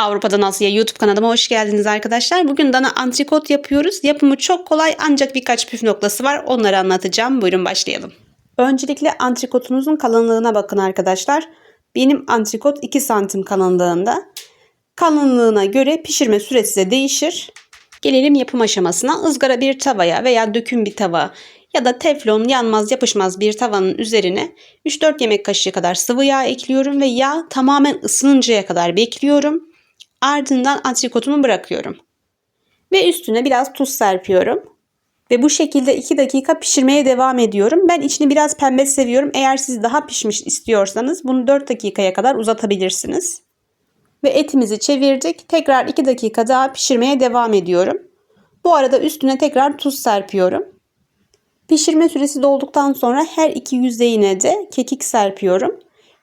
Avrupa'dan Asya'ya YouTube kanalıma hoş geldiniz arkadaşlar. Bugün dana antrikot yapıyoruz. Yapımı çok kolay ancak birkaç püf noktası var. Onları anlatacağım. Buyurun başlayalım. Öncelikle antrikotunuzun kalınlığına bakın arkadaşlar. Benim antrikot 2 santim kalınlığında. Kalınlığına göre pişirme süresi de değişir. Gelelim yapım aşamasına. Izgara bir tavaya veya döküm bir tava ya da teflon yanmaz yapışmaz bir tavanın üzerine 3-4 yemek kaşığı kadar sıvı yağ ekliyorum ve yağ tamamen ısınıncaya kadar bekliyorum. Ardından antrikotumu bırakıyorum. Ve üstüne biraz tuz serpiyorum. Ve bu şekilde 2 dakika pişirmeye devam ediyorum. Ben içini biraz pembe seviyorum. Eğer siz daha pişmiş istiyorsanız bunu 4 dakikaya kadar uzatabilirsiniz. Ve etimizi çevirdik. Tekrar 2 dakika daha pişirmeye devam ediyorum. Bu arada üstüne tekrar tuz serpiyorum. Pişirme süresi dolduktan sonra her iki yüzeyine de kekik serpiyorum.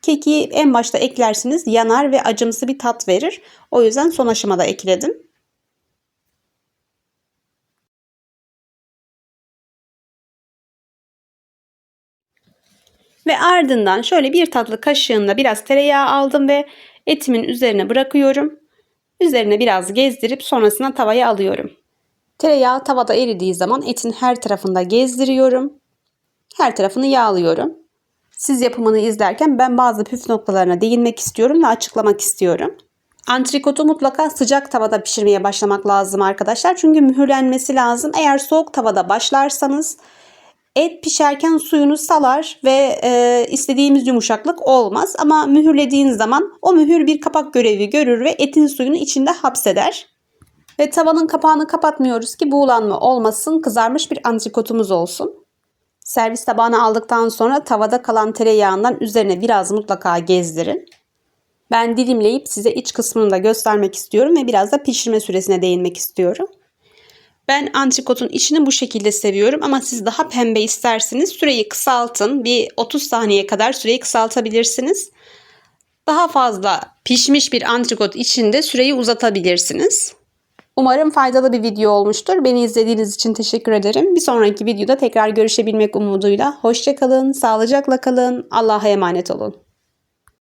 Kekiği en başta eklersiniz yanar ve acımsı bir tat verir. O yüzden son aşamada ekledim. Ve ardından şöyle bir tatlı kaşığında biraz tereyağı aldım ve etimin üzerine bırakıyorum. Üzerine biraz gezdirip sonrasında tavaya alıyorum. Tereyağı tavada eridiği zaman etin her tarafında gezdiriyorum. Her tarafını yağlıyorum. Siz yapımını izlerken ben bazı püf noktalarına değinmek istiyorum ve açıklamak istiyorum. Antrikotu mutlaka sıcak tavada pişirmeye başlamak lazım arkadaşlar. Çünkü mühürlenmesi lazım. Eğer soğuk tavada başlarsanız et pişerken suyunu salar ve e, istediğimiz yumuşaklık olmaz. Ama mühürlediğiniz zaman o mühür bir kapak görevi görür ve etin suyunu içinde hapseder. Ve tavanın kapağını kapatmıyoruz ki buğulanma olmasın, kızarmış bir antrikotumuz olsun. Servis tabağına aldıktan sonra tavada kalan tereyağından üzerine biraz mutlaka gezdirin. Ben dilimleyip size iç kısmını da göstermek istiyorum ve biraz da pişirme süresine değinmek istiyorum. Ben antrikotun içini bu şekilde seviyorum ama siz daha pembe isterseniz süreyi kısaltın. Bir 30 saniye kadar süreyi kısaltabilirsiniz. Daha fazla pişmiş bir antrikot içinde süreyi uzatabilirsiniz. Umarım faydalı bir video olmuştur. Beni izlediğiniz için teşekkür ederim. Bir sonraki videoda tekrar görüşebilmek umuduyla. Hoşçakalın, sağlıcakla kalın, Allah'a emanet olun.